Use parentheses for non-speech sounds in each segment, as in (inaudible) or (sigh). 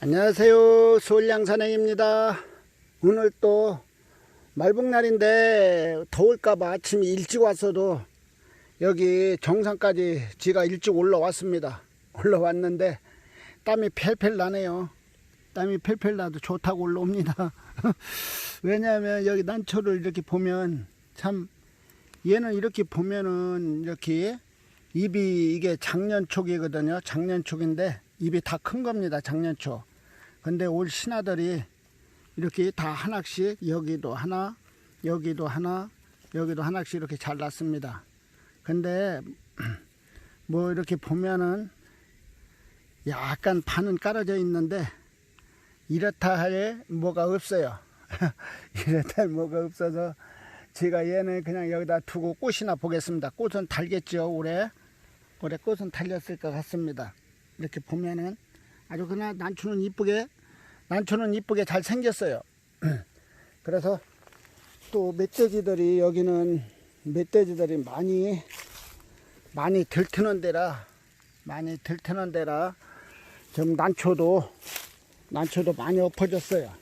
안녕하세요. 서울양산행입니다. 오늘 또 말복날인데 더울까봐 아침 일찍 왔어도 여기 정상까지 지가 일찍 올라왔습니다. 올라왔는데 땀이 펠펠 나네요. 땀이 펠펠 나도 좋다고 올라옵니다. (laughs) 왜냐하면 여기 난초를 이렇게 보면 참 얘는 이렇게 보면은 이렇게 입이 이게 작년촉이거든요. 작년촉인데 입이 다 큰 겁니다. 작년 초. 근데 올 신하들이 이렇게 다 하나씩 여기도 하나, 여기도 하나, 여기도 하나씩 이렇게 잘 났습니다. 근데 (clears throat) 뭐 이렇게 보면은 약간 반은 깔아져 있는데 이렇다 할 뭐가 없어요. (laughs) 이렇다 할 뭐가 없어서 제가 얘는 그냥 여기다 두고 꽃이나 보겠습니다. 꽃은 달겠죠, 올해. 올해 꽃은 달렸을 것 같습니다. 이렇게 보면은 아주 그냥 난초는 이쁘게, 난초는 이쁘게 잘 생겼어요. (clears throat) 그래서 또 멧돼지들이 여기는 멧돼지들이 많이, 많이 들트는 데라, 많이 들트는 데라 좀 난초도, 난초도 많이 엎어졌어요.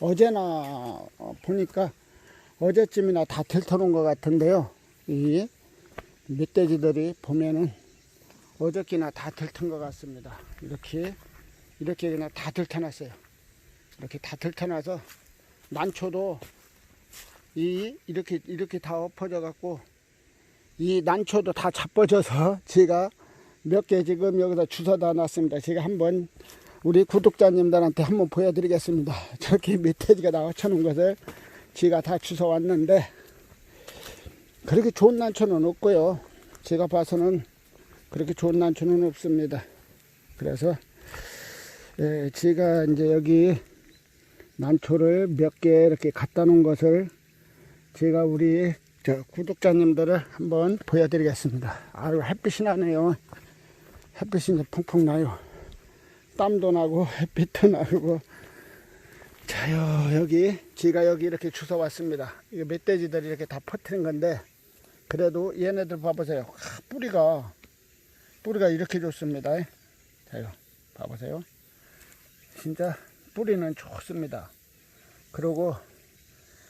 어제나 어, 보니까 어제쯤이나 다 들터놓은 것 같은데요. 이 멧돼지들이 보면은 어저께나 다 들턴 것 같습니다. 이렇게 이렇게 그냥 다 들터놨어요. 이렇게 다 들터놔서 난초도 이 이렇게 이렇게 다 엎어져 갖고 이 난초도 다 자빠져서 제가 몇 개 지금 여기다 주워다 놨습니다. 제가 한번 우리 구독자님들한테 한번 보여드리겠습니다. (laughs) 저렇게 멧돼지가 나와쳐놓은 것을 제가 다 주워 왔는데 그렇게 좋은 난초는 없고요. 제가 봐서는 그렇게 좋은 난초는 없습니다. 그래서 예, 제가 이제 여기 난초를 몇 개 이렇게 갖다 놓은 것을 제가 우리 저 구독자님들을 한번 보여드리겠습니다. 아유 햇빛이 나네요. 햇빛이 이제 펑펑 나요. 땀도 나고 (laughs) 햇빛도 나고 자요 여기 제가 여기 이렇게 주워 왔습니다. 이거 멧돼지들이 이렇게 다 퍼트린 건데 그래도 얘네들 봐보세요. 아, 뿌리가 뿌리가 이렇게 좋습니다. 자요 봐보세요. 진짜 뿌리는 좋습니다. 그리고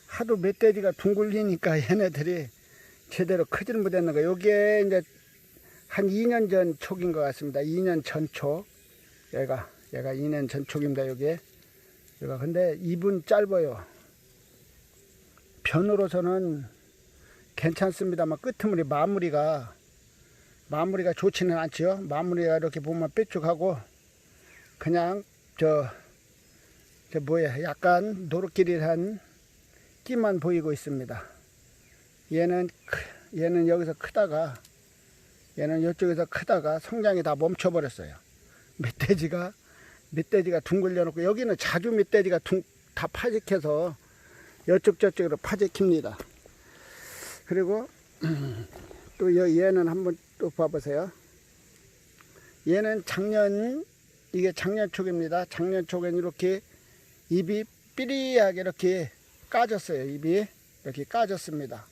하도 멧돼지가 둥글리니까 (laughs) 얘네들이 제대로 크지는 못했는 거. 요게 이제 한 2년 전 촉인 것 같습니다. 2년 전 촉. 얘가 얘가 2년 전 촉입니다. 요게. 얘가 근데 입은 짧아요. 변으로서는 괜찮습니다만 끝머리 마무리가 마무리가 좋지는 않죠. 마무리가 이렇게 보면 뾰족하고 그냥 저, 저 뭐야 약간 노릇끼리한 끼만 보이고 있습니다. 얘는 크- 얘는 여기서 크다가 얘는 이쪽에서 크다가 성장이 다 멈춰버렸어요. 멧돼지가 멧돼지가 둥글려 놓고 여기는 자주 멧돼지가 둥, 다 파직해서 이쪽 저쪽으로 파직힙니다. 그리고 (clears throat) 또 여- 얘는 한번 또 봐보세요. 얘는 작년 이게 작년 촉입니다. 작년 촉엔 이렇게 입이 삐리하게 이렇게 까졌어요. 입이 이렇게 까졌습니다.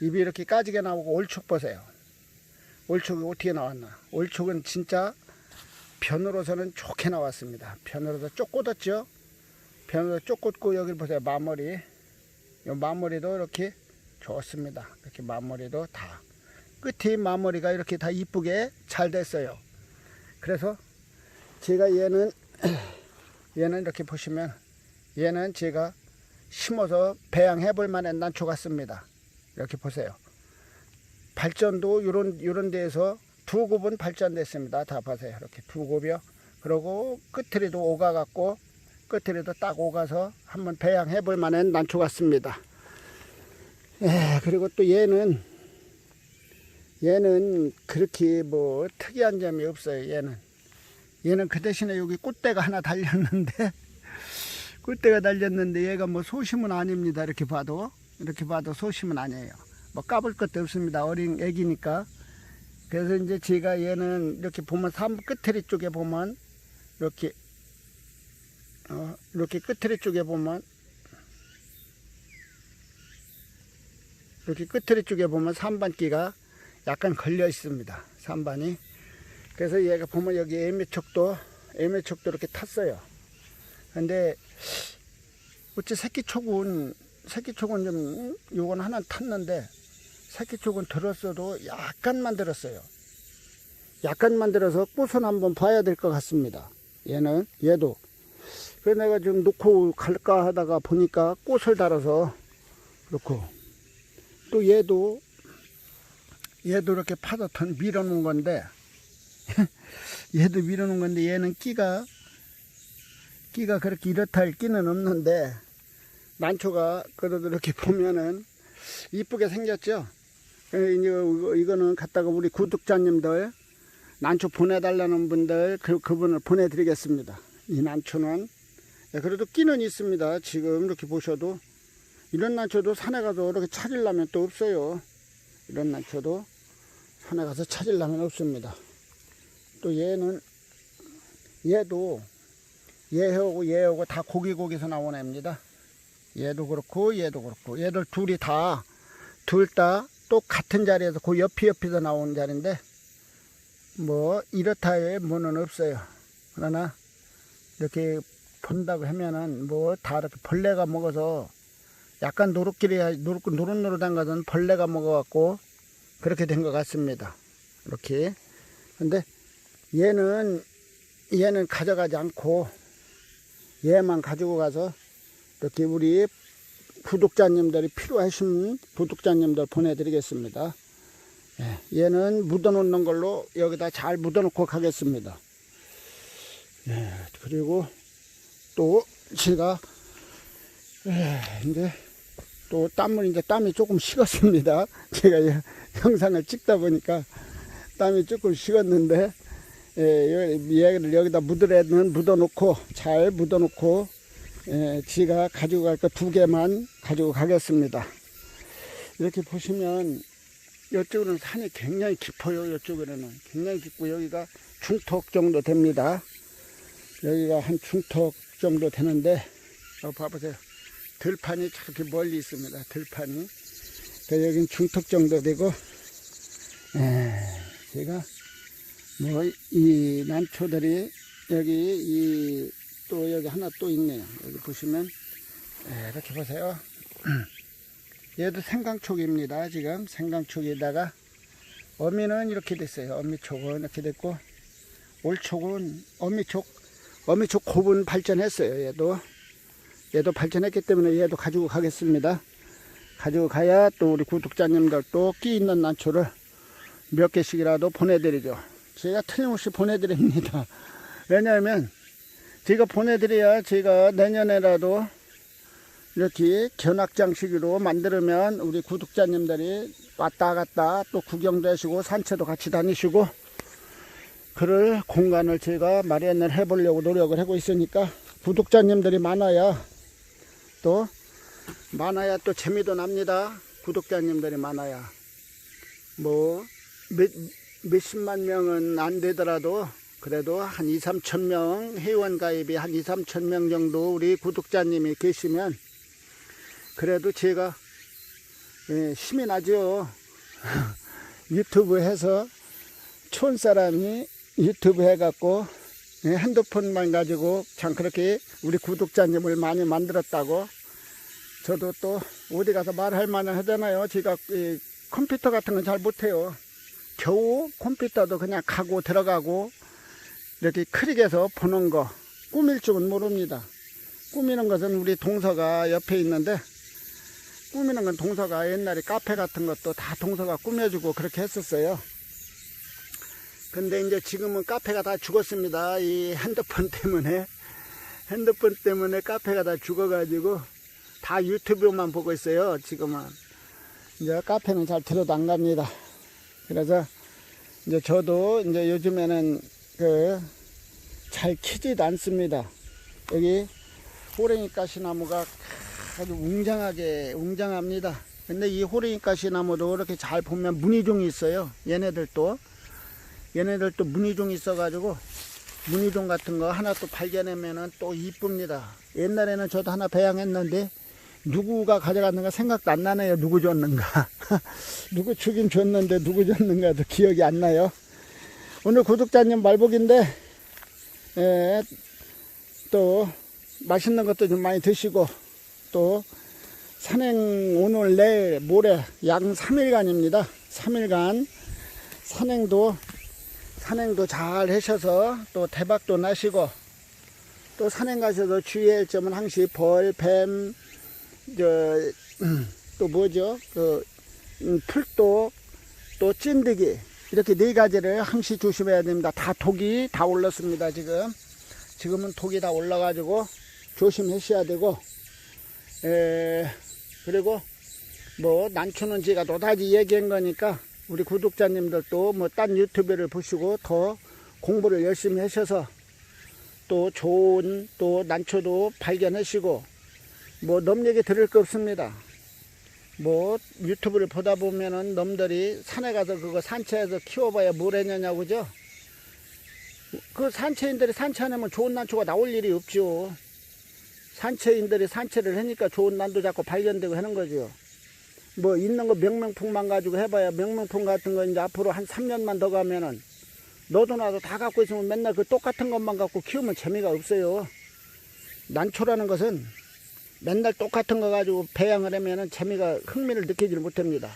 입이 이렇게 까지게 나오고 올촉 보세요. 올촉이 어떻게 나왔나? 올촉은 진짜 변으로서는 좋게 나왔습니다. 변으로서 쪽 꽂았죠? 변으로 쪽 꽂고 여기 보세요. 마무리. 이 마무리도 이렇게 좋습니다. 이렇게 마무리도 다. 끝이 마무리가 이렇게 다 이쁘게 잘 됐어요. 그래서 제가 얘는, (clears throat) 얘는 이렇게 보시면 얘는 제가 심어서 배양해 볼 만한 난초 같습니다. 이렇게 보세요. 발전도 요런, 요런 데에서 두 곱은 발전됐습니다. 다 보세요. 이렇게 두 곱이요. 그리고 끝트리도 오가 갖고 끝트리도 딱 오가서 한번 배양해 볼 만한 난초 같습니다. 예, 그리고 또 얘는 얘는 그렇게 뭐 특이한 점이 없어요. 얘는 얘는 그 대신에 여기 꽃대가 하나 달렸는데 (laughs) 꽃대가 달렸는데 얘가 뭐 소심은 아닙니다. 이렇게 봐도 이렇게 봐도 소심은 아니에요. 뭐 까불 것도 없습니다. 어린 애기니까. 그래서 이제 제가 얘는 이렇게 보면 삼 끝트리 쪽에 보면 이렇게 어, 이렇게 끝트리 쪽에 보면 이렇게 끝트리 쪽에 보면 삼반기가 약간 걸려 있습니다. 삼반이. 그래서 얘가 보면 여기 애매촉도 애매척도 이렇게 탔어요. 근데 어째 새끼촉은 새끼촉은 좀 요건 하나 탔는데 새끼촉은 들었어도 약간만 들었어요. 약간만 들어서 꽃은 한번 봐야 될 것 같습니다. 얘는 얘도 그래서 내가 좀 놓고 갈까 하다가 보니까 꽃을 달아서 그렇고 또 얘도 얘도 이렇게 파도 턴 밀어놓은 건데 (laughs) 얘도 밀어놓은 건데 얘는 끼가 끼가 그렇게 이렇다 할 끼는 없는데 난초가 그래도 이렇게 보면은 이쁘게 생겼죠. 그 이제 이거- 이거는 갖다가 우리 구독자님들 난초 보내달라는 분들 그 그분을 보내드리겠습니다. 이 난초는 예, 그래도 끼는 있습니다. 지금 이렇게 보셔도 이런 난초도 산에 가서 이렇게 찾으려면 또 없어요. 이런 난초도 산에 가서 찾으려면 없습니다. 또 얘는 얘도 얘하고 얘하고 다 고기고기에서 나온 애입니다. 얘도 그렇고 얘도 그렇고 얘들 둘이 다 둘 다 똑같은 자리에서 그 옆이 옆에서 나온 자리인데 뭐 이렇다에 뭐는 없어요. 그러나 이렇게 본다고 하면은 뭐 다 이렇게 벌레가 먹어서 약간 노릇끼리 노릇 노릇노릇한 것은 벌레가 먹어갖고 그렇게 된 것 같습니다. 이렇게 근데 얘는 얘는 가져가지 않고 얘만 가지고 가서 이렇게 우리 구독자님들이 필요하신 구독자님들 보내드리겠습니다. 예, 얘는 묻어놓는 걸로 여기다 잘 묻어놓고 가겠습니다. 예, 그리고 또 제가 예, 이제 또 땀을 이제 땀이 조금 식었습니다. (laughs) 제가 이 영상을 찍다 보니까 땀이 조금 식었는데 예, 여- 얘를 여기다 묻으려는 묻어놓고 잘 묻어놓고 예, 지가 가지고 갈 거 두 개만 가지고 가겠습니다. 이렇게 보시면 이쪽으로는 산이 굉장히 깊어요. 이쪽으로는 굉장히 깊고 여기가 중턱 정도 됩니다. 여기가 한 중턱 정도 되는데 어, 봐보세요. 들판이 저렇게 멀리 있습니다. 들판이. 그 여긴 중턱 정도 되고 에, 제가 뭐 이 난초들이 여기 이 또 여기 하나 또 있네요. 여기 보시면 에, 이렇게 보세요. (clears throat) 얘도 생강촉입니다. 지금 생강촉에다가 어미는 이렇게 됐어요. 어미촉은 이렇게 됐고 올촉은 어미촉 어미촉 고분 발전했어요. 얘도 얘도 발전했기 때문에 얘도 가지고 가겠습니다. 가지고 가야 또 우리 구독자님들 또 끼 있는 난초를 몇 개씩이라도 보내드리죠. 제가 틀림없이 보내드립니다. (laughs) 왜냐하면 제가 보내드려야 제가 내년에라도 이렇게 견학장식으로 만들면 우리 구독자님들이 왔다 갔다 또 구경도 하시고 산채도 같이 다니시고 그럴 공간을 제가 마련을 해보려고 노력을 하고 있으니까 구독자님들이 많아야 또 많아야 또 재미도 납니다. 구독자님들이 많아야 뭐 몇, 몇십만 명은 안 되더라도 그래도 한 2, 3천 명 회원 가입이 한 2, 3천 명 정도 우리 구독자님이 계시면 그래도 제가 예, 힘이 나죠. (laughs) 유튜브 해서 촌 사람이 유튜브 해갖고 예, 핸드폰만 가지고 참 그렇게 우리 구독자님을 많이 만들었다고 저도 또 어디 가서 말할 만은 하잖아요. 제가 이 컴퓨터 같은 건 잘 못해요. 겨우 컴퓨터도 그냥 가고 들어가고 이렇게 크릭에서 보는 거 꾸밀 줄은 모릅니다. 꾸미는 것은 우리 동서가 옆에 있는데 꾸미는 건 동서가 옛날에 카페 같은 것도 다 동서가 꾸며주고 그렇게 했었어요. 근데 이제 지금은 카페가 다 죽었습니다. 이 핸드폰 (laughs) 때문에. 핸드폰 때문에 카페가 다 죽어가지고 다 유튜브만 보고 있어요. 지금은. 이제 카페는 잘 들어도 안 갑니다. 그래서 이제 저도 이제 요즘에는 그 잘 키지도 않습니다. 여기 호랭이 가시 나무가 아주 웅장하게 웅장합니다. 근데 이 호랭이 가시 나무도 이렇게 잘 보면 무늬종이 있어요. 얘네들도 얘네들도 무늬종이 있어가지고 무늬종 같은 거 하나 또 발견하면은 또 이쁩니다. 옛날에는 저도 하나 배양했는데 누구가 가져갔는가 생각도 안 나네요. 누구 줬는가. (laughs) 누구 주긴 줬는데 누구 줬는가도 기억이 안 나요. 오늘 구독자님 말복인데 에, 또 맛있는 것도 좀 많이 드시고 또 산행 오늘 내일 모레 약 3일간입니다. 3일간 산행도 산행도 잘 하셔서 또 대박도 나시고 또 산행 가셔서 주의할 점은 항시 벌, 뱀, 저, (clears throat) 또 뭐죠? 그, 음, 풀도, 또 찐득이. 이렇게 네 가지를 항시 조심해야 됩니다. 다 독이 다 올랐습니다, 지금. 지금은 독이 다 올라가지고 조심하셔야 되고, 에, 그리고 뭐, 난초는 제가 노다지 얘기한 거니까 우리 구독자님들도 뭐, 딴 유튜브를 보시고 더 공부를 열심히 하셔서 또 좋은 또 난초도 발견하시고 뭐 넘 얘기 들을 거 없습니다. 뭐 유튜브를 보다 보면은 놈들이 산에 가서 그거 산채에서 키워봐야 뭘 했냐냐고 그죠? 그 산채인들이 산채 안 하면 좋은 난초가 나올 일이 없죠. 산채인들이 산채를 하니까 좋은 난도 자꾸 발견되고 하는 거죠. 뭐 있는 거 명명품만 가지고 해봐야 명명품 같은 거 이제 앞으로 한 3년만 더 가면은 너도 나도 다 갖고 있으면 맨날 그 똑같은 것만 갖고 키우면 재미가 없어요. 난초라는 것은 맨날 똑같은 거 가지고 배양을 하면은 재미가 흥미를 느끼지를 못합니다.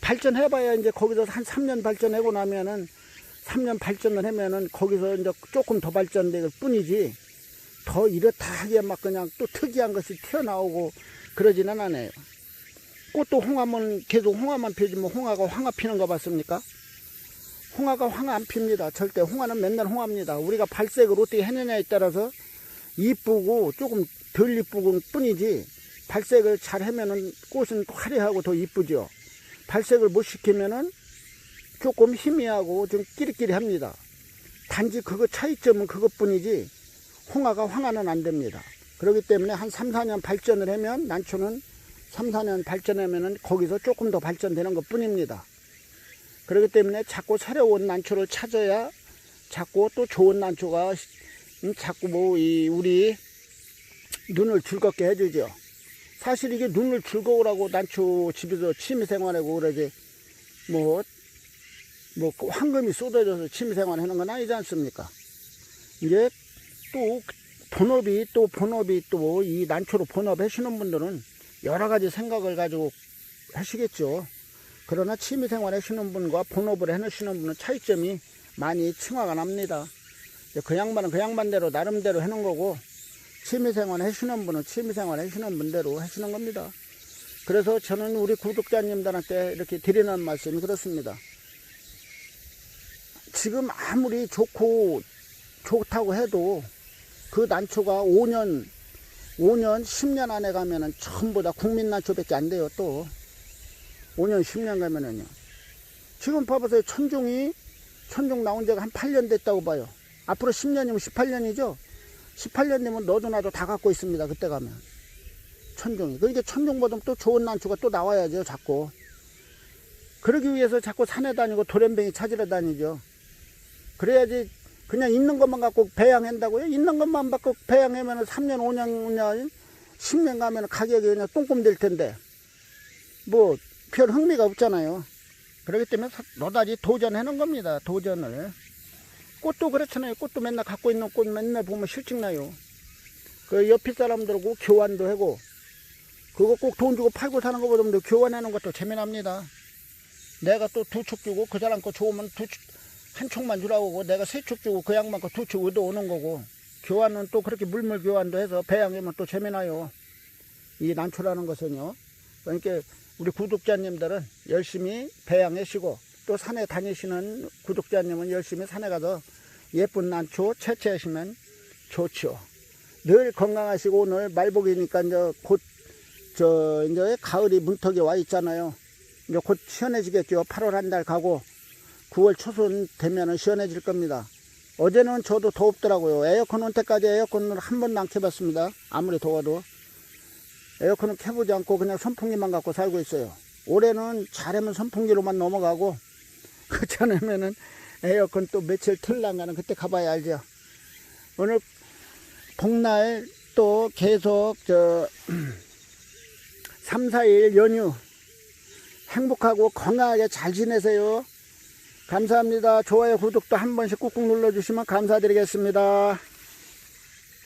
발전해봐야 이제 거기서 한 3년 발전하고 나면은 3년 발전을 하면은 거기서 이제 조금 더 발전될 뿐이지 더 이렇다 하게 막 그냥 또 특이한 것이 튀어나오고 그러지는 않아요. 꽃도 홍화만 계속 홍화만 피지 뭐 홍화가 황화 피는 거 봤습니까? 홍화가 황화 안 핍니다. 절대 홍화는 맨날 홍화입니다. 우리가 발색을 어떻게 해내냐에 따라서 이쁘고 조금 덜 이쁘고 뿐이지 발색을 잘 하면은 꽃은 화려하고 더 이쁘죠. 발색을 못 시키면은 조금 희미하고 좀 끼리끼리 합니다. 단지 그거 차이점은 그것뿐이지 홍화가 황화는 안 됩니다. 그렇기 때문에 한 3, 4년 발전을 하면 난초는 3, 4년 발전하면은 거기서 조금 더 발전되는 것 뿐입니다. 그렇기 때문에 자꾸 새로운 난초를 찾아야 자꾸 또 좋은 난초가 음, 자꾸 뭐 이 우리 눈을 즐겁게 해주죠. 사실 이게 눈을 즐거우라고 난초 집에서 취미생활하고 그러지 뭐, 뭐 황금이 쏟아져서 취미생활 하는 건 아니지 않습니까? 이제 또 본업이 또 본업이 또 이 난초로 본업 하시는 분들은 여러 가지 생각을 가지고 하시겠죠. 그러나 취미생활 하시는 분과 본업을 해놓으시는 분은 차이점이 많이 층화가 납니다. 그 양반은 그 양반대로 나름대로 해놓은 거고 취미생활 하시는 분은 취미생활 하시는 분대로 하시는 겁니다. 그래서 저는 우리 구독자님들한테 이렇게 드리는 말씀이 그렇습니다. 지금 아무리 좋고 좋다고 해도 그 난초가 5년, 5년, 10년 안에 가면은 전부 다 국민 난초밖에 안 돼요, 또. 5년, 10년 가면은요. 지금 봐보세요. 천종이, 천종 나온 지가 한 8년 됐다고 봐요. 앞으로 10년이면 18년이죠? 18년 되면 너도 나도 다 갖고 있습니다. 그때 가면. 천종이. 그러니까 천종보다 또 좋은 난초가 또 나와야죠, 자꾸. 그러기 위해서 자꾸 산에 다니고 돌연뱅이 찾으러 다니죠. 그래야지 그냥 있는 것만 갖고 배양한다고요? 있는 것만 갖고 배양하면 3년, 5년, 5년, 10년 가면 가격이 그냥 똥꿈 될 텐데. 뭐, 별 흥미가 없잖아요. 그렇기 때문에 노다지 도전하는 겁니다. 도전을. 꽃도 그렇잖아요. 꽃도 맨날 갖고 있는 꽃 맨날 보면 실증나요. 그 옆에 사람들하고 교환도 하고, 그거 꼭 돈 주고 팔고 사는 것보다 교환하는 것도 재미납니다. 내가 또두촉 주고 그 사람 거 좋으면 두 촉, 한 촉만 주라고 하고 내가 세 촉 주고 그 양반 거두 촉 얻어오는 거고 교환은 또 그렇게 물물 교환도 해서 배양하면 또 재미나요. 이 난초라는 것은요. 그러니까 우리 구독자님들은 열심히 배양하시고 또 산에 다니시는 구독자님은 열심히 산에 가서 예쁜 난초 채취하시면 좋죠. 늘 건강하시고 오늘 말복이니까 이제 곧 저 이제 가을이 문턱에 와 있잖아요. 이제 곧 시원해지겠죠. 8월 한 달 가고 9월 초순 되면은 시원해질 겁니다. 어제는 저도 더웁더라고요. 에어컨 온 때까지 에어컨을 한 번도 안 켜봤습니다. 아무리 더워도. 에어컨은 켜보지 않고 그냥 선풍기만 갖고 살고 있어요. 올해는 잘하면 선풍기로만 넘어가고, (laughs) 그렇지 않으면은 에어컨 또 며칠 틀랑가는 그때 가봐야 알죠. 오늘 복날 또 계속 저 (clears throat) 3, 4일 연휴 행복하고 건강하게 잘 지내세요. 감사합니다. 좋아요, 구독도 한 번씩 꾹꾹 눌러주시면 감사드리겠습니다.